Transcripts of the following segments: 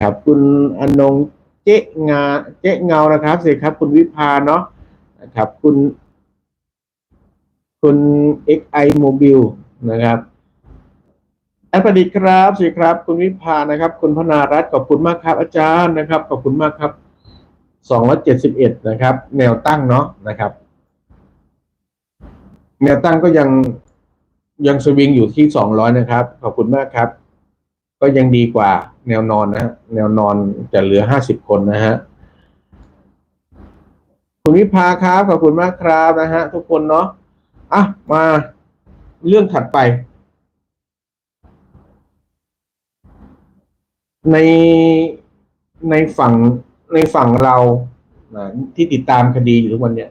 ครับคุณอนงเจ๊งาเจ๊เงานะครับสิครับ คุณวิภาเนาะนะครับ คุณ คุณ XI Mobile นะครับแอปดิครับสิครับ คุณวิภานะครับ คุณพนารัตน์ขอบคุณมากครับ อาจารย์นะครับ ขอบคุณมากครับสองร้อยเจ็ดสิบเอ็ดนะครับ แนวตั้งเนาะนะครับ แนวตั้งก็ยังยังสวิงอยู่ที่สองร้อยนะครับ ขอบคุณมากครับ ก็ยังดีกว่าแนวนอนนะฮะแนวนอนจะเหลือห้าสิบคนนะฮะคุณวิภาครับขอบคุณมากครับนะฮะทุกคนเนาะอะมาเรื่องถัดไป ในในฝั่งในฝั่งเรานะที่ติดตามคดีอยู่ทุกวันเนี่ย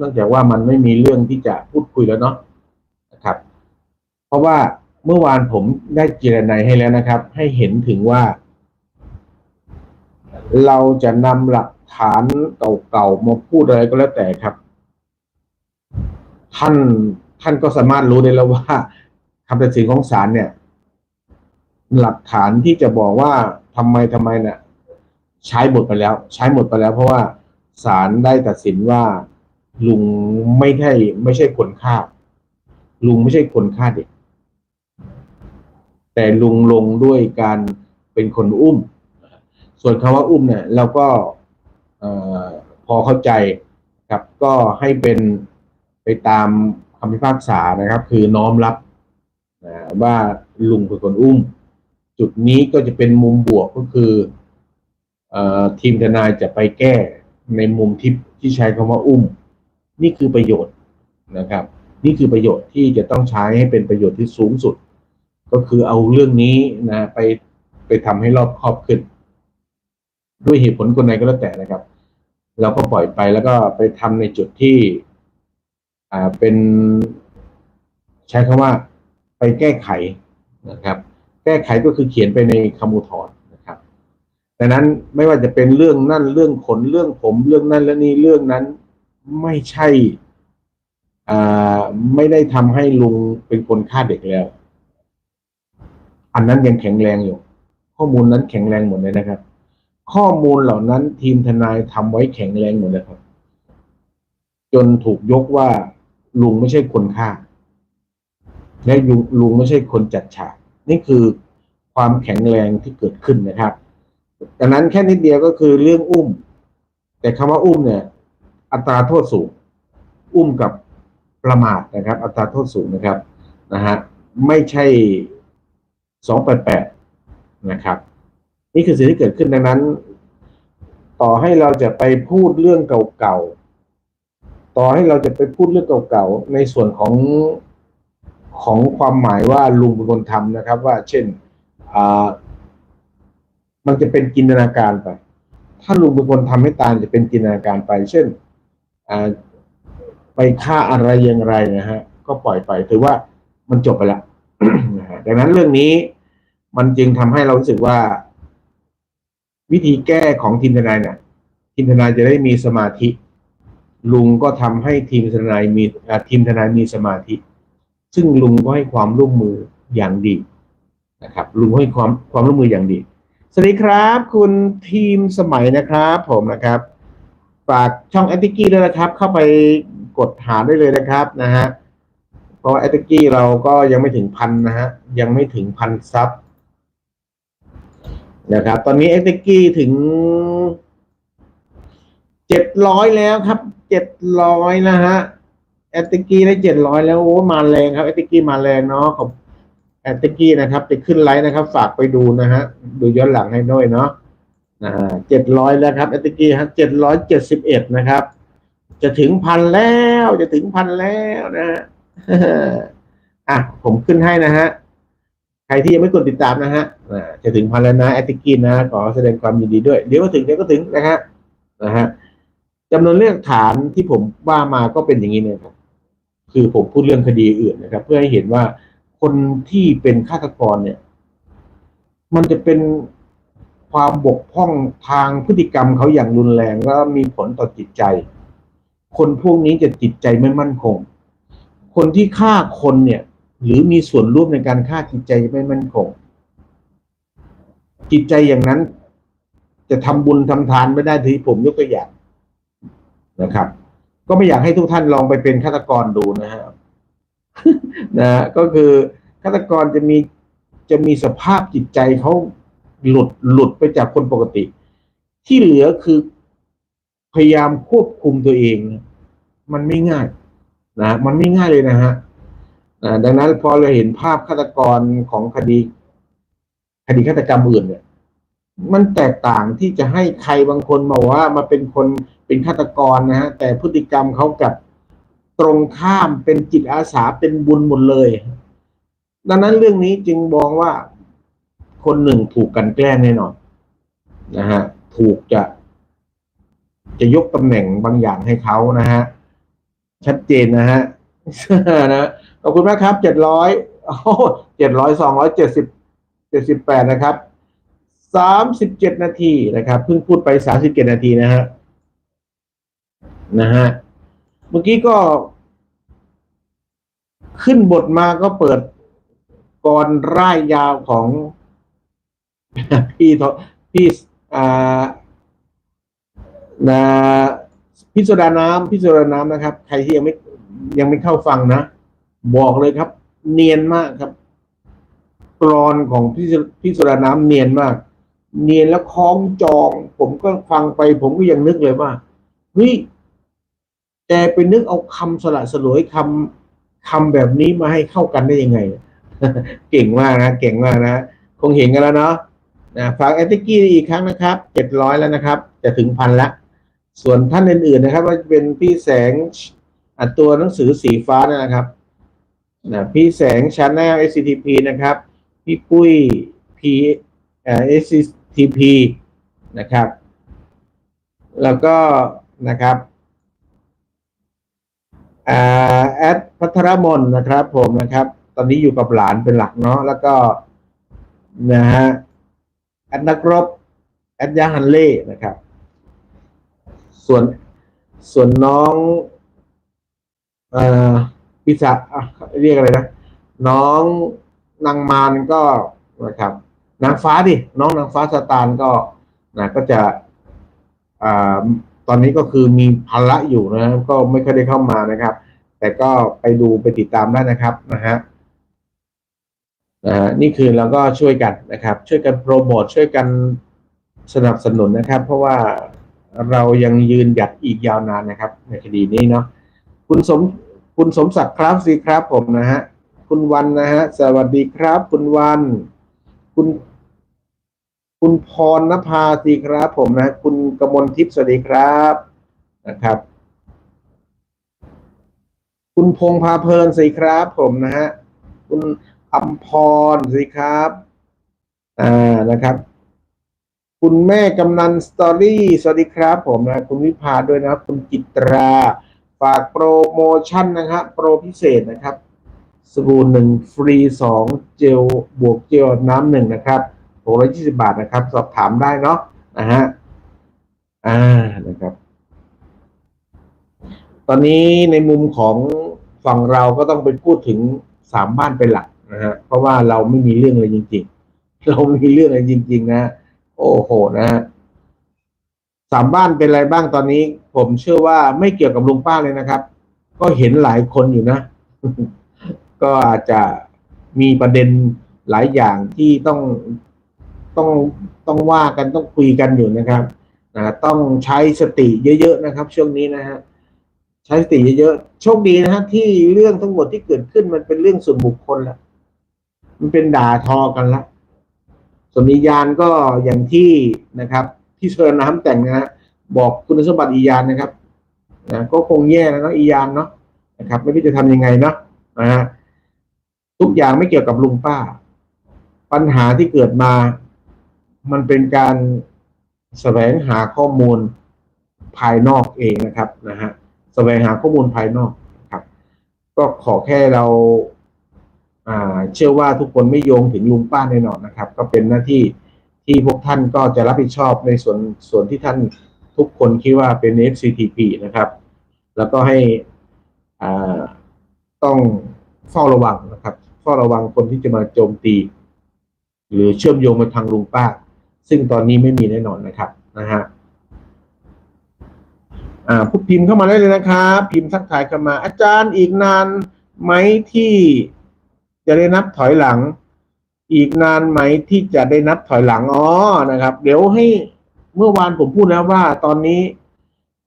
นองจากว่ามันไม่มีเรื่องที่จะพูดคุยแล้วเนาะนะครับ เพราะว่า เมื่อวานผมได้เจรนายให้แล้วนะครับ ให้เห็นถึงว่า เราจะนำหลักฐานเก่าๆมาพูดอะไรก็แล้วแต่ครับ ท่านท่านก็สามารถรู้ได้แล้วว่าคำตัดสินของศาลเนี่ย หลักฐานที่จะบอกว่าทำไมทำไมเนี่ยใช้หมดไปแล้ว ใช้หมดไปแล้ว เพราะว่าศาลได้ตัดสินว่า ลุงไม่ใช่ไม่ใช่คนฆ่า ลุงไม่ใช่คนฆ่าเด็ก แต่ลุงลงด้วยการเป็นคนอุ้ม ส่วนคำว่าอุ้มเนี่ยเราก็พอเข้าใจครับก็ให้เป็นไปตามคำพิพากษานะครับ คือน้อมรับว่าลุงเป็นคนอุ้ม จุดนี้ก็จะเป็นมุมบวกก็คืออทีมทนายจะไปแก้ในมุมที่ที่ใช้คำว่าอุ้ม นี่คือประโยชน์นะครับ นี่คือประโยชน์ที่จะต้องใช้ให้เป็นประโยชน์ที่สูงสุด ก็คือเอาเรื่องนี้นะไปไปทำให้รอบครอบขึ้น ด้วยเหตุผลคนใดก็แล้วแต่นะครับ เราก็ปล่อยไปแล้วก็ไปทำในจุดที่ อ่าเป็น ใช้คำว่า ไปแก้ไขนะครับ แก้ไขก็คือเขียนไปในคำอุทธรณ์นะครับดังนั้นไม่ว่าจะเป็นเรื่องนั่นเรื่องขนเรื่องผม เรื่องนั่นและนี่เรื่องนั้นไม่ใช่อ่าไม่ได้ทำให้ลุงเป็นคนฆ่าเด็กแล้ว อันนั้นยังแข็งแรงอยู่ ข้อมูลนั้นแข็งแรงหมดเลยนะครับ ข้อมูลเหล่านั้นทีมทนายทำไว้แข็งแรงหมดเลยครับ จนถูกยกว่าลุงไม่ใช่คนฆ่า และลุงไม่ใช่คนจัดฉาก นี่คือความแข็งแรงที่เกิดขึ้นนะครับดังนั้นแค่นิดเดียวก็คือเรื่องอุ้ม แต่คำว่าอุ้มเนี่ย อัตราโทษสูง อุ้มกับประมาทนะครับ อัตราโทษสูงนะครับนะฮะไม่ใช่ สองแปดแปดนะครับ นี่คือสิ่งที่เกิดขึ้นดังนั้น ต่อให้เราจะไปพูดเรื่องเก่าๆ ต่อให้เราจะไปพูดเรื่องเก่าๆ ในส่วนของของความหมายว่าลุงเป็นคนทำนะครับ ว่าเช่นอ่ามันจะเป็นจินตนาการไป ถ้าลุงเป็นคนทำให้ตายจะเป็นจินตนาการไป เช่นอ่าไปฆ่าอะไรอย่างไรนะฮะ ก็ปล่อยไปถือว่ามันจบไปแล้วนะฮะ ดังนั้นเรื่องนี้มันจึงทำให้เรารู้สึกว่า วิธีแก้ของทีมทนายเนี่ยทีมทนายจะได้มีสมาธิ ลุงก็ทำให้ทีมทนายมีทีมทนายมีสมาธิ ซึ่งลุงก็ให้ความร่วมมืออย่างดีนะครับ ลุงให้ความความร่วมมืออย่างดี สวัสดีครับ คุณทีมสมัยนะครับ ผมนะครับฝากช่องแอตติกี้ด้วยนะครับ เข้าไปกดหาได้เลยนะครับนะฮะ เพราะว่าแอตติกี้เราก็ยังไม่ถึงพันนะฮะ ยังไม่ถึงพันซับนะครับ ตอนนี้แอตติกี้ถึงเจ็ดร้อยแล้วครับเจ็ดร้อยนะฮะแอตติกี้ได้เจ็ดร้อยแล้วโอ้มาแรงครับแอตติกี้มาแรงเนาะขอบแอตติกี้นะครับไปขึ้นไลน์นะครับ ฝากไปดูนะฮะดูย้อนหลังให้ด้วยเนาะนะเจ็ดร้อยแล้วครับเอตกี้ฮะเจ็ดร้อยเจ็ดสิบเอ็ดนะครับ จะถึงพันแล้วจะถึงพันแล้วนะฮะ อะผมขึ้นให้นะฮะ ใครที่ยังไม่กดติดตามนะฮะจะถึงพันแล้วนะแอติกี้นะขอแสดงความยินดีด้วย เดี๋ยวก็ถึงเดี๋ยวก็ถึงนะฮะนะฮะจำนวนเรื่องฐานที่ผมว่ามาก็เป็นอย่างนี้เนี่ยครับ คือผมพูดเรื่องคดีอื่นนะครับ เพื่อให้เห็นว่าคนที่เป็นฆาตกรเนี่ย มันจะเป็นความบกพร่องทางพฤติกรรมเขาอย่างรุนแรง แล้วมีผลต่อจิตใจ คนพวกนี้จะจิตใจไม่มั่นคง คนที่ฆ่าคนเนี่ย หรือมีส่วนร่วมในการฆ่าจิตใจไม่มั่นคง จิตใจอย่างนั้น จะทำบุญทำทานไม่ได้ที่ผมยกตัวอย่างนะครับ ก็ไม่อยากให้ทุกท่านลองไปเป็นฆาตกรดูนะฮะนะฮะก็คือฆาตกรจะมีจะมีสภาพจิตใจเขาหลุดหลุดไปจากคนปกติ ที่เหลือคือพยายามควบคุมตัวเอง มันไม่ง่าย นะมันไม่ง่ายเลยนะฮะดังนั้นพอเราเห็นภาพฆาตกรของคดี คดีฆาตกรรมอื่นเนี่ย มันแตกต่างที่จะให้ใครบางคนมาว่ามาเป็นคนเป็นฆาตกรนะฮะแต่พฤติกรรมเขากับตรงข้ามเป็นจิตอาสาเป็นบุญหมดเลย ดังนั้นเรื่องนี้จึงมองว่าคนหนึ่งถูกกันแกล้งแน่นอนนะฮะถูกจะจะยกตำแหน่งบางอย่างให้เขานะฮะ ชัดเจนนะฮะนะขอบคุณมากครับเจ็ดร้อยเจ็ดร้อยสองร้อยเจ็ดสิบเจ็ดสิบแปดนะครับสามสิบเจ็ดนาทีนะครับเพิ่งพูดไปสามสิบเจ็ดนาทีนะฮะนะฮะเมื่อกี้ก็ ขึ้นบทมาก็เปิดกรร่ายยาวของ พี่ทพี่อ่านะ พิสดารน้ำพิสดารน้ำนะครับ ใครที่ยังไม่ยังไม่เข้าฟังนะ บอกเลยครับ เนียนมากครับ กรอนของพิพิสดารน้ำเนียนมาก เนียนแล้วคล้องจอง ผมก็ฟังไป ผมก็ยังนึกเลยว่าเฮ้ยแกไปนึกเอาคำสละสลวยคำคำแบบนี้มาให้เข้ากันได้ยังไง เก่งมากนะเก่งมากนะคงเห็นกันแล้วเนาะฝากแอนติกี้อีกครั้งนะครับเจ็ดร้อยแล้วนะครับ จะถึงพันละ ส่วนท่านอื่นๆนะครับ ว่าเป็นพี่แสงอะตัวหนังสือสีฟ้านยนะครับนะพี่แสงชาแนล SCTP นะครับ พี่ปุ้ย P เอ่อ SCTP นะครับ แล้วก็นะครับอ่าแอดพัทรมนนะครับ ผมนะครับ ตอนนี้อยู่กับหลานเป็นหลักเนาะแล้วก็นะฮะแอดนักรบแอดยาฮันเล่นะครับ ส่วนส่วนน้องเอ่อพิศาอะเรียกอะไรนะ น้องนางมารก็นะครับ นางฟ้าดิ น้องนางฟ้าสตานก็นะก็จะอ่าตอนนี้ก็คือมีภาระอยู่นะก็ไม่ค่อยได้เข้ามานะครับ แต่ก็ไปดูไปติดตามได้นะครับนะฮะนะฮะนี่คือเราก็ช่วยกันนะครับ ช่วยกันโปรโมทช่วยกันสนับสนุนนะครับ เพราะว่า เรายังยืนหยัดอีกยาวนานนะครับ ในคดีนี้เนาะคุณสมคุณสมศักดิ์ครับสิครับผมนะฮะคุณวันนะฮะสวัสดีครับ คุณวัน คุณ คุณพรณภาสิครับผมนะ คุณกมลทิพย์สวัสดีครับนะครับ คุณพงพาเพลินสิครับผมนะฮะคุณอัมพรสิครับ อ่านะครับ คุณแม่กำนันสตอรี่สวัสดีครับผมนะคุณวิภาด้วยนะครับ คุณจิตราฝากโปรโมชั่นนะครับโปรพิเศษนะครับ สบู่หนึ่งฟรีสองเจลบวกเจลน้ำหนึ่งนะครับหกร้อยยี่สิบาทนะครับ สอบถามได้เนาะนะฮะอ่านะครับ ตอนนี้ในมุมของฝั่งเราก็ต้องไปพูดถึงสามบ้านเป็นหลักนะฮะเพราะว่าเราไม่มีเรื่องเลยจริง ๆ เราม่มีเรื่องอะไรจริง ๆ นะ โอ้โหนะฮะสามบ้านเป็นอะไรบ้างตอนนี้ ผมเชื่อว่าไม่เกี่ยวกับลุงป้าเลยนะครับ ก็เห็นหลายคนอยู่นะ ก็อาจจะมีประเด็นหลายอย่างที่ต้องต้องต้องว่ากันต้องคุยกันอยู่นะครับนะต้องใช้สติเยอะๆนะครับ ช่วงนี้นะฮะใช้สติเยอะๆโชคดีนะฮะที่เรื่องทั้งหมดที่เกิดขึ้นมันเป็นเรื่องส่วนบุคคลละมันเป็นด่าทอกันละ ส่วนอียานก็อย่างที่นะครับ ที่เชิญน้ำแต่งนะฮะบอกคุณสมบัติอียานนะครับนะก็คงแย่แล้วเนาะอียานเนาะนะครับไม่รู้จะทำยังไงเนาะนะฮะทุกอย่างไม่เกี่ยวกับลุงป้า ปัญหาที่เกิดมา มันเป็นการแสวงหาข้อมูลภายนอกเองนะครับนะฮะแสวงหาข้อมูลภายนอกครับ ก็ขอแค่เรา เชื่อว่าทุกคนไม่โยงถึงลุงป้าแน่นอนนะครับ ก็เป็นหน้าที่ที่พวกท่านก็จะรับผิดชอบในส่วนส่วนที่ท่านทุกคนคิดว่าเป็น FCTP นะครับ แล้วก็ให้อ่าต้องเฝ้าระวังนะครับเฝ้าระวังคนที่จะมาโจมตี หรือเชื่อมโยงมาทางลุงป้า ซึ่งตอนนี้ไม่มีแน่นอนนะครับนะฮะอ่าผู้พิมพ์เข้ามาได้เลยนะครับ พิมพ์ทักทายเข้ามา อาจารย์อีกนานไหมที่ จะได้นับถอยหลัง อีกนานไหมที่จะได้นับถอยหลังอ๋อนะครับ เดี๋ยวให้เมื่อวานผมพูดแล้วว่าตอนนี้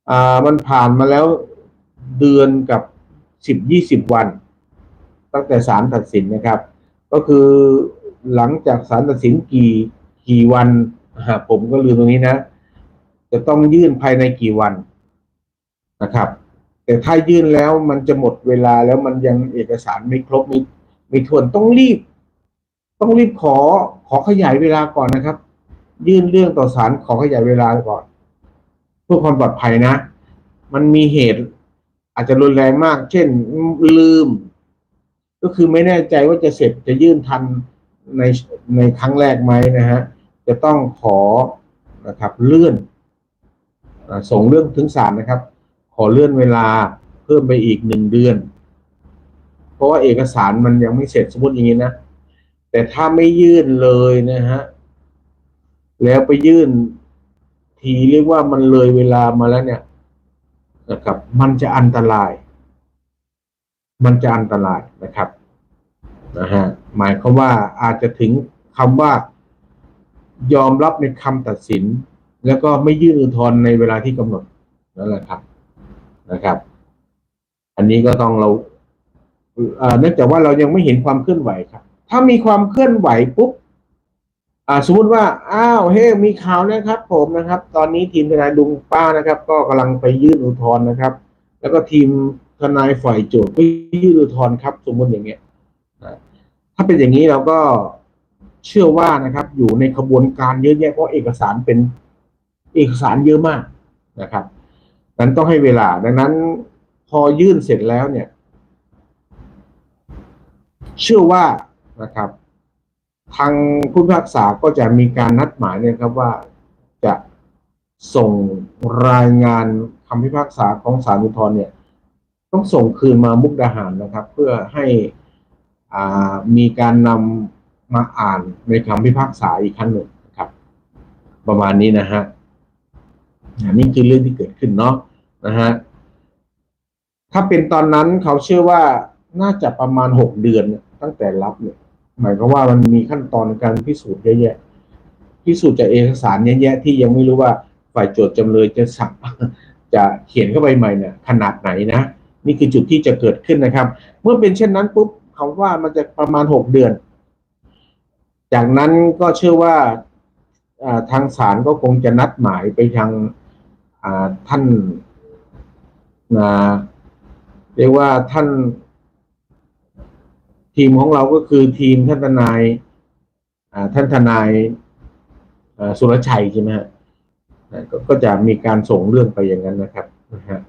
อ่ามันผ่านมาแล้วเดือนกับสิบยี่สิบวัน ตั้งแต่ศาลตัดสินนะครับ ก็คือหลังจากศาลตัดสินกี่กี่วันอ่าผมก็ลืมตรงนี้นะ จะต้องยื่นภายในกี่วันนะครับ แต่ถ้ายื่นแล้วมันจะหมดเวลาแล้วมันยังเอกสารไม่ครบไม่ไม่ทวนต้องรีบ ต้องรีบขอขอขยายเวลาก่อนนะครับ ยื่นเรื่องต่อศาลขอขยายเวลาก่อน เพื่อความปลอดภัยนะ มันมีเหตุอาจจะรุนแรงมาก เช่นลืม ก็คือไม่แน่ใจว่าจะเสร็จจะยื่นทันในในครั้งแรกไหมนะฮะจะต้องขอนะครับเลื่อนส่งเรื่องถึงศาลนะครับ ขอเลื่อนเวลาเพิ่มไปอีกหนึ่งเดือน ราะว่าเอกสารมันยังไม่เสร็จสมมติอย่างนี้นะ แต่ถ้าไม่ยื่นเลยนะฮะ แล้วไปยื่น ทีเรียกว่ามันเลยเวลามาแล้วเนี่ยนะครับ มันจะอันตราย มันจะอันตรายนะครับนะฮะหมายความว่าอาจจะถึงคำว่ายอมรับในคำตัดสิน แล้วก็ไม่ยื่นอุทธรณ์ในเวลาที่กำหนดนั่นแหละครับนะครับ อันนี้ก็ต้องเรา เนื่องจากว่าเรายังไม่เห็นความเคลื่อนไหวครับ ถ้ามีความเคลื่อนไหวปุ๊บสมมติว่า อ้าว เฮ้ มีข่าวนะครับ ผมนะครับ ตอนนี้ทีมทนายดุงป้านะครับ ก็กำลังไปยื่นอุทธรณ์นะครับ แล้วก็ทีมทนายฝ่ายโจทย์ก็ยื่นอุทธรณ์ครับ สมมติอย่างเงี้ยถ้าเป็นอย่างนี้เราก็เชื่อว่านะครับ อยู่ในขบวนการเยอะแยะเพราะเอกสารเป็นเอกสารเยอะมากนะครับ นั้นต้องให้เวลา ดังนั้น พอยื่นเสร็จแล้วเนี่ย เชื่อว่านะครับ ทางผู้พิพากษาก็จะมีการนัดหมายเนี่ยครับว่าจะส่งรายงานคำพิพากษาของศาลอุทธรณ์เนี่ย ต้องส่งคืนมามุกดาหารนะครับ เพื่อให้อ่ามีการนำมาอ่านในคำพิพากษาอีกครั้งหนึ่งนะครับ ประมาณนี้นะฮะนนี้คือเรื่องที่เกิดขึ้นเนาะนะฮะถ้าเป็นตอนนั้นเขาเชื่อว่าน่าจะประมาณหกเดือนเนี่ย ตั้งแต่รับเนี่ย หมายความว่ามันมีขั้นตอนการพิสูจน์เยอะแยะ พิสูจน์จากเอกสารเยอะแยะที่ยังไม่รู้ว่าฝ่ายโจทย์จำเลยจะสั่งจะเขียนเข้าไปใหม่เนี่ยขนาดไหนนะนี่คือจุดที่จะเกิดขึ้นนะครับ เมื่อเป็นเช่นนั้นปุ๊บเขาว่ามันจะประมาณหกเดือน จากนั้นก็เชื่อว่าทางศาลก็คงจะนัดหมายไปทางท่านเรียกว่าท่าน ทีมของเราก็คือทีมท่านทนายท่านทนายสุรชัยใช่ไหมฮะก็ก็จะมีการส่งเรื่องไปอย่างนั้นนะครับนะฮะ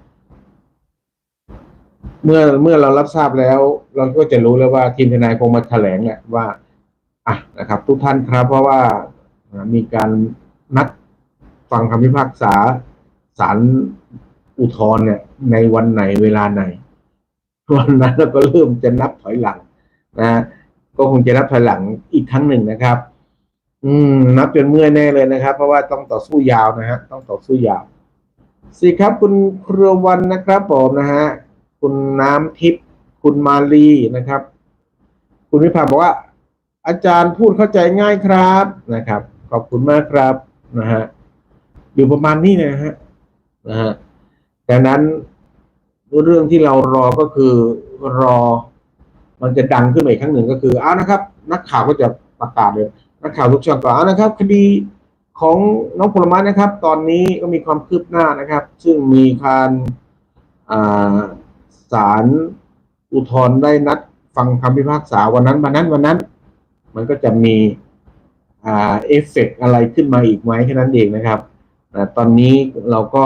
เมื่อเมื่อเรารับทราบแล้ว เราก็จะรู้แล้วว่าทีมทนายคงมาแถลงแหละว่าอะนะครับ ทุกท่านครับเพราะว่าอ่ามีการนัดฟังคำพิพากษาศาลอุทธรณ์เนี่ยในวันไหนเวลาไหนวันนั้นเราก็เริ่มจะนับถอยหลัง นะ ก็คงจะนับถอยหลังอีกครั้งหนึ่งนะครับ อืม นับจนเมื่อยแน่เลยนะครับ เพราะว่าต้องต่อสู้ยาวนะฮะ ต้องต่อสู้ยาวสิครับคุณครัววันนะครับผมนะฮะ คุณน้ำทิพย์คุณมาลีนะครับ คุณวิภาบอกว่า อาจารย์พูดเข้าใจง่ายครับนะครับ ขอบคุณมากครับนะฮะอยู่ประมาณนี้นะฮะนะฮะดังนั้นเรื่องที่เรารอก็คือรอ มันจะดังขึ้นมาอีกครั้งหนึ่งก็คืออ้าวนะครับ นักข่าวก็จะประกาศเลยนักข่าวทุกช่องก็อ้าวนะครับ คดีของน้องผลไม้นะครับ ตอนนี้ก็มีความคืบหน้านะครับ ซึ่งมีการอ่าศาลอุทธรณ์ได้นัดฟังคำพิพากษาวันนั้นวันนั้นวันนั้น มันก็จะมีอเอฟเฟกต์อะไรขึ้นมาอีกไหมแค่นั้นเองนะครับตอนนี้เราก็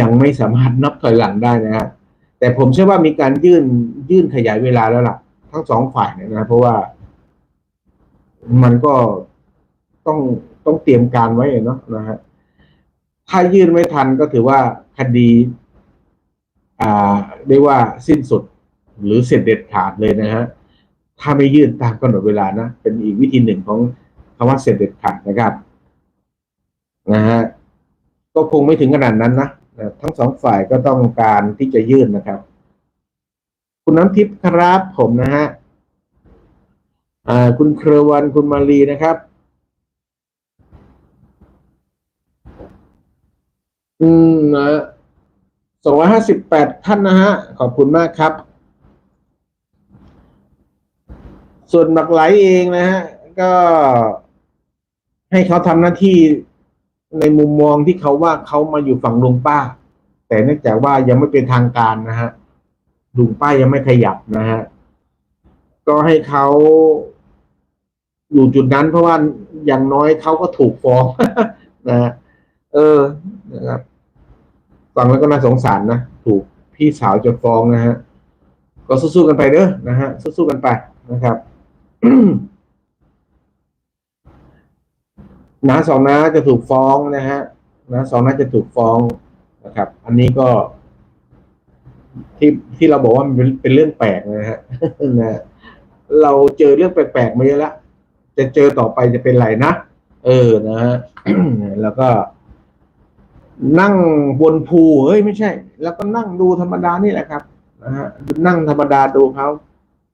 ยังไม่สามารถนับถอยหลังได้นะฮะ แต่ผมเชื่อว่ามีการยื่นยื่นขยายเวลาแล้วล่ะ ทั้งสองฝ่ายเนี่ยนะเพราะว่ามันก็ต้องต้องเตรียมการไว้เนาะนะฮะถ้ายื่นไม่ทันก็ถือว่าคดี อ่าเรียกว่าสิ้นสุดหรือเสร็จเด็ดขาดเลยนะฮะถ้าไม่ยื่นตามกำหนดเวลานะเป็นอีกวิธีหนึ่งของคำว่าเสร็จเด็ดขาดนะครับนะฮะก็คงไม่ถึงขนาดนั้นนะ ทั้งสองฝ่ายก็ต้องการที่จะยื่นนะครับ คุณน้ำทิพย์ครับผมนะฮะคุณเครือวันคุณมาลีนะครับ อืมนะสองร้อยห้าสิบแปดท่านนะฮะ ขอบคุณมากครับ ส่วนหมักไหลเองนะฮะ ก็ให้เขาทำหน้าที่ ในมุมมองที่เขาว่าเขามาอยู่ฝั่งลุงป้า แต่เนื่องจากว่ายังไม่เป็นทางการนะฮะลุงป้ายังไม่ขยับนะฮะก็ให้เขาอยู่จุดนั้น เพราะว่าอย่างน้อยเขาก็ถูกฟ้องนะเออนะครับฟังแล้วก็น่าสงสารนะถูกพี่สาวจะฟ้องนะฮะก็สู้ๆกันไปเด้อนะฮะสู้ๆกันไปนะครับ น้าสองน้าจะถูกฟ้องนะฮะน้าสองน้าจะถูกฟ้องนะครับ อันนี้ก็ ที่ที่เราบอกว่ามันเป็นเรื่องแปลกนะฮะนะเราเจอเรื่องแปลกๆมาเยอะแล้วจะเจอต่อไปจะเป็นไรนะเออนะฮะแล้วก็ นั่งบนภูเฮ้ยไม่ใช่ แล้วก็นั่งดูธรรมดานี่แหละครับนะฮะนั่งธรรมดาดูเขา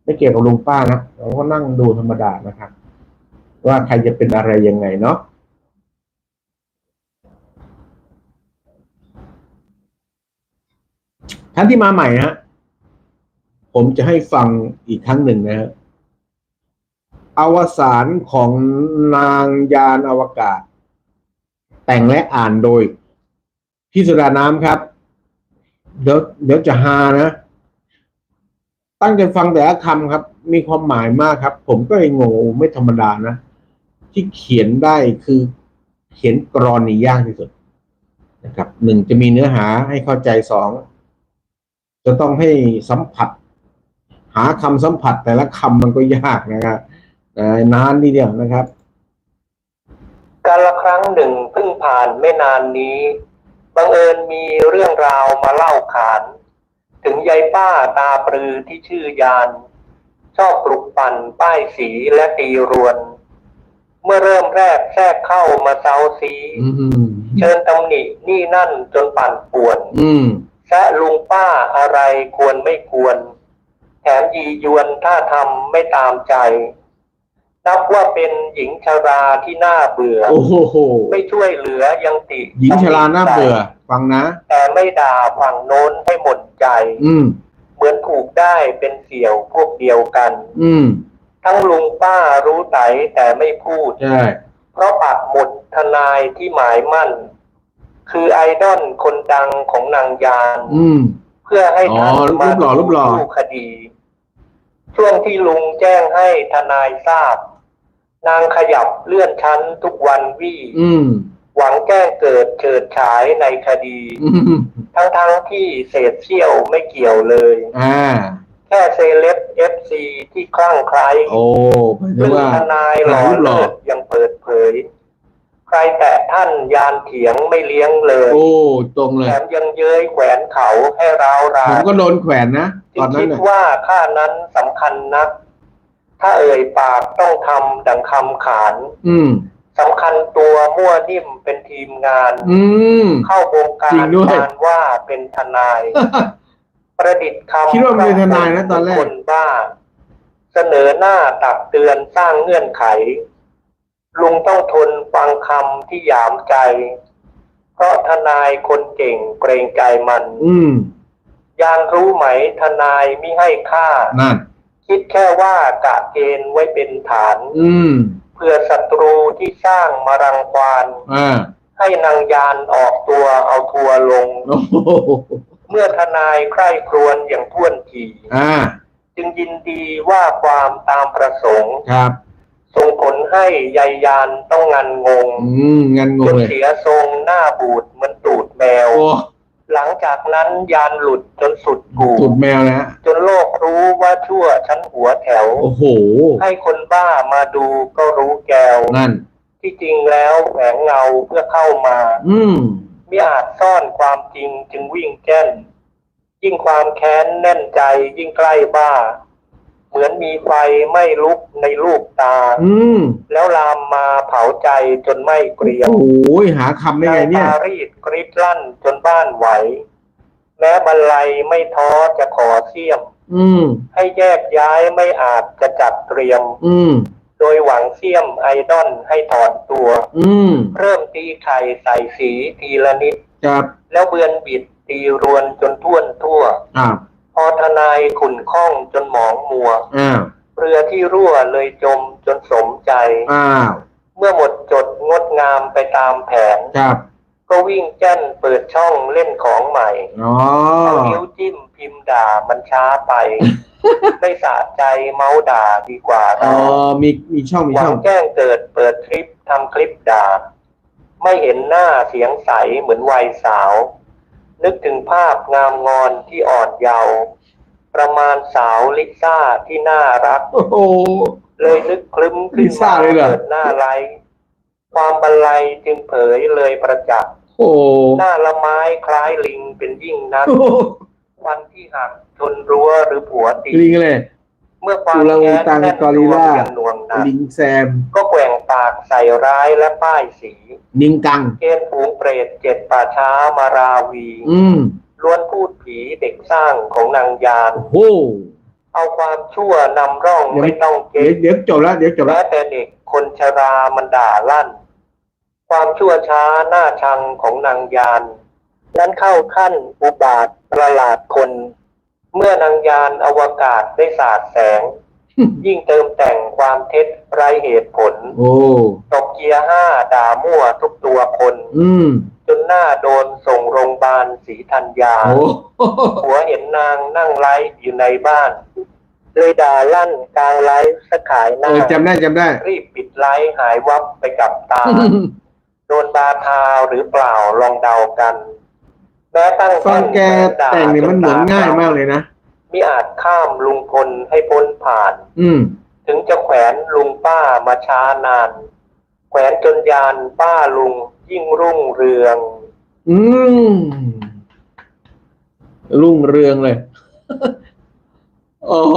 ไม่เกี่ยวกับลุงป้านะเราก็นั่งดูธรรมดานะครับ ว่าใครจะเป็นอะไรยังไงเนาะ ท่านที่มาใหม่ฮะผมจะให้ฟังอีกครั้งหนึ่งนะฮะอวสานของนางยานอวกาศ แต่งและอ่านโดยพี่สุดาน้ำครับ เดี๋ยวเดี๋ยวจะฮานะ ตั้งใจฟังแต่ละคำครับ มีความหมายมากครับ ผมก็เลยงงไม่ธรรมดานะ ที่เขียนได้คือเขียนกรอนนี่ยากที่สุดนะครับหนึ่งจะมีเนื้อหาให้เข้าใจสอง จะต้องให้สัมผัส หาคำสัมผัสแต่ละคำมันก็ยากนะครับแต่นานทีเดียวนะครับ การละครั้งหนึ่งเพิ่งผ่านไม่นานนี้บังเอิญมีเรื่องราวมาเล่าขาน ถึงยายป้าตาปรือที่ชื่อยาน ชอบปลุกปั่นป้ายสีและตีรวน เมื่อเริ่มแรกแทรกเข้ามาเซาซีอืมเชิญตำหนินี่นั่นจนปั่นป่วน อื มแซะลุงป้าอะไรควรไม่ควร แถมยียวนถ้าทำไม่ตามใจ นับว่าเป็นหญิงชราที่น่าเบื่อ โอ้โห ไม่ช่วยเหลือยังติหญิงชราหน้าเบื่อ ฟังนะ แต่ไม่ด่าฝั่งโน้นให้หมดใจ อืม เหมือนถูกได้เป็นเสี่ยวพวกเดียวกัน อืม ทั้งลุงป้ารู้ไตแต่ไม่พูด ใช่ เพราะปักหมุดทนายที่หมายมั่น คือไอดอลคนดังของนางยาน อืม เพื่อให้ท่านอ๋อรูมาปหล่อรูปหล่อสู้คดี ช่วงที่ลุงแจ้งให้ทนายทราบ นางขยับเลื่อนชั้นทุกวันวี่ อืม หวังแก้งเกิดเฉิดฉายในคดี อืม ทั้งๆที่เศษเสี้ยวไม่เกี่ยวเลย อ่า แค่เซเลบเอฟซีที่คลั่งไคล้โอ้หมายถึซึ่งงว่า ทนายหล่อรูปหล่อเลิศยังเปิดเผย ใครแตะท่านยานเถียงไม่เลี้ยงเลยโอ้ตรงเลแถย มยังเย้ยแขวนเขาให้ร้าวราผมนก็โดนแขวนนะจึตองนนั้คินดน่ะว่าค่านั้นสำคัญนัก ถ้าเอ่ยปากต้องทำดังคำขานอืม สำคัญตัวมั่วนิ่มเป็นทีมงาน อืม เข้าวงกาจริรงด้วยงานว่าเป็นทนาย ประดิษฐ์คำคิดว่าเป็นทนายนะตอนแรก คนบ้า เสนอหน้าตักเตือนสร้างเงื่อนไข ลุงต้องทนฟังคำที่หยามใจ เพราะทนายคนเก่งเกรงใจมัน อืมยานรู้ไหมทนายมิให้ค่า นั่น คิดแค่ว่ากะเกณฑ์ไว้เป็นฐาน อืมเพื่อศัตรูที่สร้างมารังควาน อ่าให้นางยานออกตัวเอาทัวร์ลง โอ้โหเมื่อทนายใคร่ครวญอย่างท่วนที อ่า จึงยินดีว่าความตามประสงค์ ครับ ส่งผลให้ยายยานต้องงันงงอืมงันงจงนเลยเสียทรงหน้าบูดเหมือนตูดแมว โอ้หลังจากนั้นยานหลุดจนสุดกูสุดแมวนะฮะจนโลกรู้ว่าชั่วชั้นหัวแถว โอ้โห ให้คนบ้ามาดูก็รู้แก้วนั่น ที่จริงแล้วแฝงเงาเพื่อเข้ามา อืม ไม่อาจซ่อนความจริงจึงวิ่งแจ้น ยิ่งความแค้นแน่นใจยิ่งใกล้บ้า เหมือนมีไฟไม่ลุกในลูกตา อืมแล้วลามมาเผาใจจนไม่เกรียมโอ้ยหาคำได้ไงเนี่ยปารีดกริดลั่นจนบ้านไหว แม้บรรลัยไม่ท้อจะขอเสี่ยม อืม ให้แยกย้ายไม่อาจจะจัดเตรียม อืม โดยหวังเสี่ยมไอดอลให้ถอนตัว อืม เริ่มตีไข่ใส่สีทีละนิด ครับ แล้วเบือนบิดตีรวนจนท่วนทั่วอ่าพ อทนายขุนข้องจนหมองมัว อ้าวเรือที่รั่วเลยจมจนสมใจ อ้าวเมื่อหมดจดงดงามไปตามแผน ครับก็วิ่งแจ้นเปิดช่องเล่นของใหม่อ๋อเอานิ้วจิ้มพิมพ์ด่ามันช้าไป ไม่สะใจเมาส์ด่าดีกว่าอ๋อเรามีมีช่องมีหวัช่งองแจ้งเกิดเปิดคลิปทำคลิปด่า ไม่เห็นหน้าเสียงใสเหมือนวัยสาว นึกถึงภาพงามงอนที่อ่อนเยาว์ประมาณสาวลิซ่าที่น่ารัก โอ้โห เลยนึกคลึ้มขึ้นลิซ่ามาเลยเหรอเปิดหน้าไลฟ์ความบันไลจึงเผยเลยประจักษ์โอ้โหหน้าละไม้คล้ายลิงเป็นยิ่งนัก โอ้โหวันที่หักชนรั้วหรือผัวตี ลิงเลย เมื่อความอุลังอุแค้นตังแน่นกอริลลาตัวอย่างหน่วงหนักลิงแซม ก็แกว่งปากใส่ร้ายและป้ายสี นิงกัง เกณฑ์ฝูงเปรตเจ็ดป่าช้ามาราวี อืมล้วนพูดผีเด็กสร้างของนางยาน โอ้โหเอาความชั่วนำร่องเดี๋ยวไม่ต้องเก็เดี๋ยวบเดี๋ยวจบแล้วเดี๋ยวจบแล้แม้วแต่เด็กคนชรามันด่าลั่น ความชั่วช้าหน้าชังของนางยาน นั้นเข้าขั้นอุบาทประหลาดคน เมื่อนางยานอวกาศได้สาดแสง ยิ่งเติมแต่งความเท็จไรเหตุผลโอ้ตกเกียร์ห้าด่ามั่วทุกตัวคน อืม จนหน้าโดนส่งโรงพยาบาลศรีธัญญา โอ้หัวเห็นนางนั่งไลฟ์อยู่ในบ้าน เลยด่าลั่นกลางไลฟ์สขายหเอน้า อจำได้จำได้ รีบปิดไลฟ์หายวับไปกับตา โดนบาทาหรือเปล่าลองเดากัน แม้ตั้งฟังแกด่าแต่งเนี่ยมันเหมือนง่ายมากจตเลยนะมิอาจข้ามลุงพลให้พ้นผ่าน อืม ถึงจะแขวนลุงป้ามาช้านาน แขวนจนยานป้าลุงยิ่งรุ่งเรือง อืม รุ่งเรืองเลย โอ้โห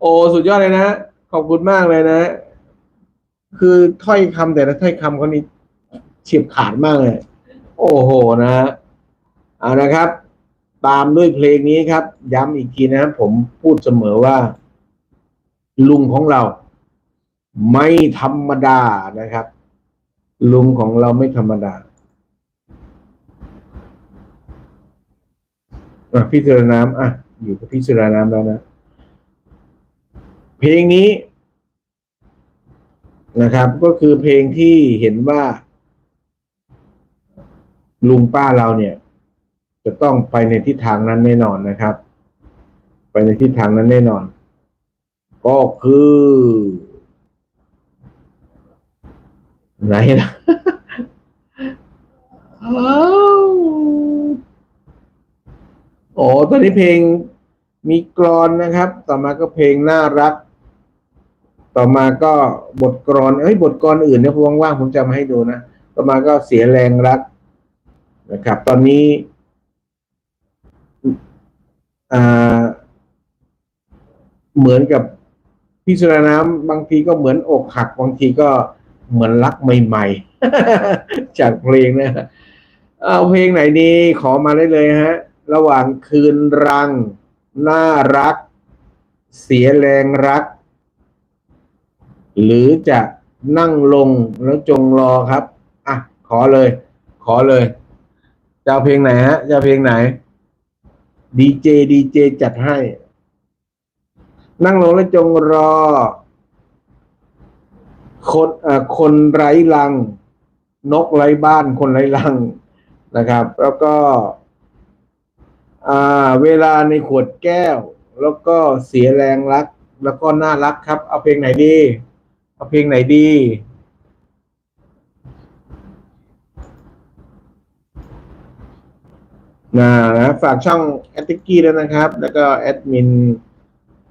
โอ้สุดยอดเลยนะ ขอบคุณมากเลยนะ คือถ้อยคำแต่ละถ้อยคำเขานี่เฉียบขาดมากเลย โอ้โหนะฮะ เอานะครับ ตามด้วยเพลงนี้ครับ ย้ำอีกทีนะครับผมพูดเสมอว่า ลุงของเรา ไม่ธรรมดานะครับ ลุงของเราไม่ธรรมดาพี่เจรน้ำอะ อยู่กับพี่เจรน้ำแล้วนะ เพลงนี้นะครับ ก็คือเพลงที่เห็นว่า ลุงป้าเราเนี่ย จะต้องไปในทิศทางนั้นแน่นอนนะครับ ไปในทิศทางนั้นแน่นอน ก็คือ ไหนนะอ้าวโอ้ตอนนี้เพลงมีกรอนนะครับ ต่อมาก็เพลงน่ารัก ต่อมาก็บทกรอนเอ้ยบทกรอนอื่นเนี่ยผมว่างๆผมจะมาให้ดูนะ ต่อมาก็เสียแรงรักนะครับ ตอนนี้อ่า เหมือนกับพิศราน้ำบางทีก็เหมือนอกหัก บางทีก็เหมือนรักใหม่ๆ จากเพลงนะเอาเพลงไหนดีขอมาได้เลยฮะ ระหว่างคืนรัง น่ารัก เสียแรงรัก หรือจะนั่งลงแล้วจงรอครับ อะ ขอเลย ขอเลย จะเอาเพลงไหนฮะ จะเอาเพลงไหน ดีเจดีเจจัดให้ นั่งลงแล้วจงรอ คนเอ่อคนไร้ลัง นกไร้บ้านคนไร้ลังนะครับ แล้วก็อ่าเวลาในขวดแก้ว แล้วก็เสียแรงรัก แล้วก็น่ารักครับ เอาเพลงไหนดี เอาเพลงไหนดี นะนะฝากช่องแอดติกี้ด้วยนะครับ แล้วก็แอดมิน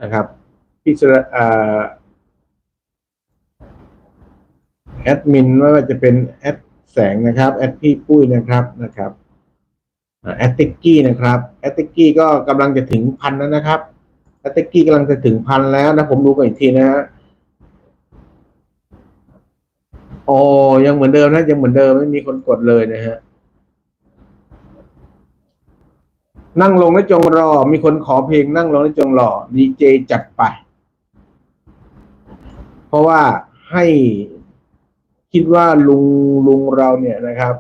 นะครับพี่สุรอ่าแอดมินไม่ว่าจะเป็นแอดแสงนะครับแอดพี่ปุ้ยนะครับนะครับแอดติกี้นะครับแอดติกี้ก็กำลังจะถึงพันแล้วนะครับแล้วตะกี้กำลังจะถึงพันแล้วนะผมดูกันอีกทีนะฮะโอ้ยังเหมือนเดิมนะยังเหมือนเดิมไม่มีคนกดเลยนะฮะ นั่งลงแล้วจงรอ มีคนขอเพลงนั่งลงแล้วจงรอดีเจจัดไป เพราะว่าให้คิดว่าลุงลุงเราเนี่ยนะครับ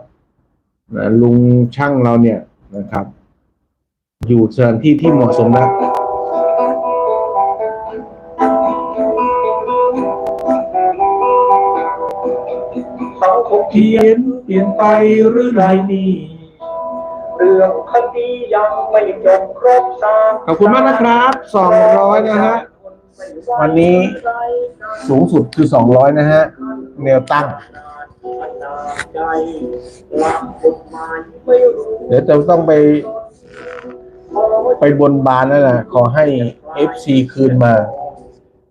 นะลุงช่างเราเนี่ยนะครับ อยู่สถานที่ที่เหมาะสมแล้วสังคมเขียนเปลี่ยนไปหรือไรนี่ รื่องคดียังไม่จบครบสามขอบคุณมากนะครับสองร้อยนะฮะ วันนี้สูงสุดคือสองร้อยนะฮะ แนวตั้งใจหลักกฎหมายไม่รู้เดี๋ยวจะต้องไป ไปบนบานแล้วนะขอให้ FC คืนมา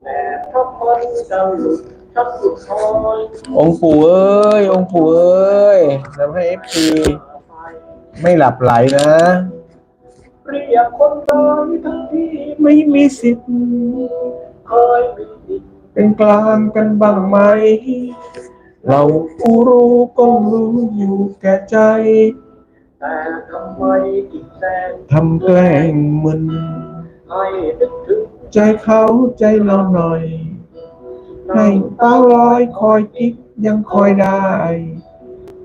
แต่ถ้ามันจะหลุดชักหลุดคอยองค์ปู่เอ้ย องค์ปู่เอ้ยทำให้ FC ไม่หลับไหลนะเรียกคนตายทั้งที่ไม่มีสิทธิ์เคยมีผิดเป็นกลางกันบ้างไหม เราผู้รู้ก็รู้อยู่แก่ใจ แต่ทำไมจิตแสนทำแกล้งมึน ให้นึกถึงใจเขาใจเราหน่อย ให้ตาลอยคอยคิดยังคอยได้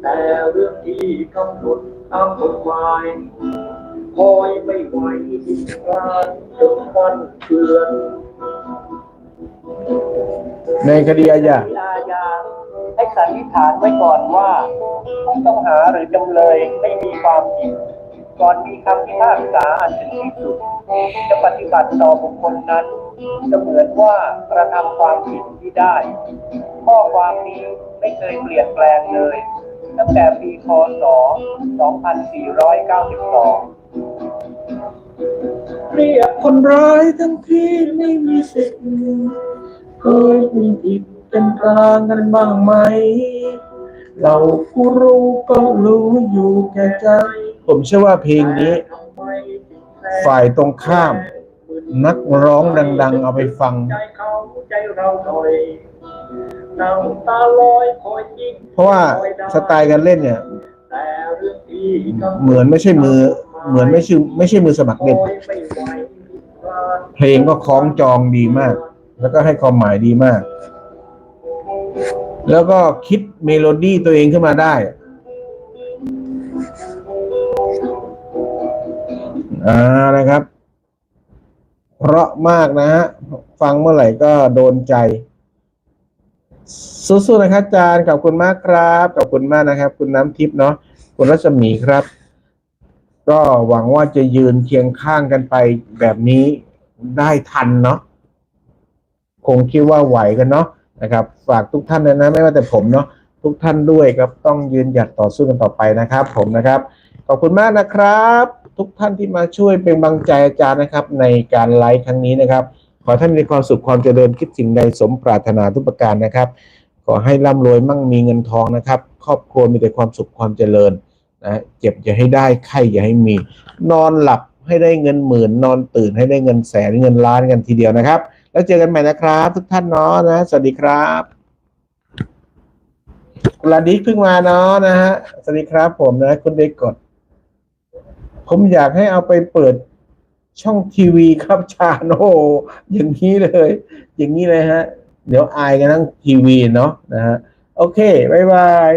แต่เรื่องที่กำหนด ตามกฎหมายคอยไม่ไหวดิ้นรานจนวันเกือนในคดีอาญาอาญาให้สันนิษฐานไว้ก่อนว่าผู้ต้องหาหรือจำเลยไม่มีความผิดก่อนมีคำพิพากษาอันถึงที่สุด จะปฏิบัติต่อบุคคลนั้นเสมือนว่ากระทำความผิดที่ได้ ข้อความนี้ไม่เคยเปลี่ยนแปลงเลย ตั้งแต่ปีคศ 2492 เรียกคนร้ายทั้งที่ไม่มีสิทธิ์เคยมีผิดเป็นกลางกันบ้างไหม เราผู้รู้ก็รู้อยู่แก่ใจ ผมเชื่อว่าเพลงนี้ ฝ่ายตรงข้าม นักร้องดัง ๆ เอาไปฟังใจเขาใจเราหน่อย เพราะว่าสไตล์การเล่นเนี่ย เหมือนไม่ใช่มือ เหมือนไม่ใช่ไม่ใช่มือสมัครเล่น เพลงก็คล้องจองดีมาก แล้วก็ให้ความหมายดีมาก แล้วก็คิดเมโลดี้ตัวเองขึ้นมาได้อ่านะครับ เพราะมากนะฮะ ฟังเมื่อไหร่ก็โดนใจ สู้ๆนะครับอาจารย์ขอบคุณมากครับขอบคุณมากนะครับ คุณน้ำทิพย์เนาะคุณรัศมีครับ ก็หวังว่าจะยืนเคียงข้างกันไปแบบนี้ได้ทันเนาะคงคิดว่าไหวกันเนาะนะครับ ฝากทุกท่านเลยนะ ไม่ว่าแต่ผมเนาะทุกท่านด้วยครับต้องยืนหยัดต่อสู้กันต่อไปนะครับ ผมนะครับ ขอบคุณมากนะครับ ทุกท่านที่มาช่วยเป็นกำลังใจอาจารย์นะครับ ในการไลฟ์ครั้งนี้นะครับ ขอให้ท่านมีความสุขความเจริญคิดสิ่งใดสมปรารถนาทุกประการนะครับ ขอให้ร่ำรวยมั่งมีเงินทองนะครับ ครอบครัวมีแต่ความสุขความเจริญนะเจ็บอย่าให้ได้ไข้อย่าให้มี นอนหลับให้ได้เงินหมื่น นอนตื่นให้ได้เงินแสนเงินล้านกันทีเดียวนะครับ แล้วเจอกันใหม่นะครับ ทุกท่านเนาะนะ สวัสดีครับคุณลาดิกเพิ่งมาเนาะนะฮะสวัสดีครับผมนะ คุณได้กด ผมอยากให้เอาไปเปิด ช่องทีวีครับชาโนอย่างนี้เลย อย่างนี้เลยฮะ เดี๋ยวอายกันทั้งทีวีเนาะนะฮะ โอเค บ๊ายบาย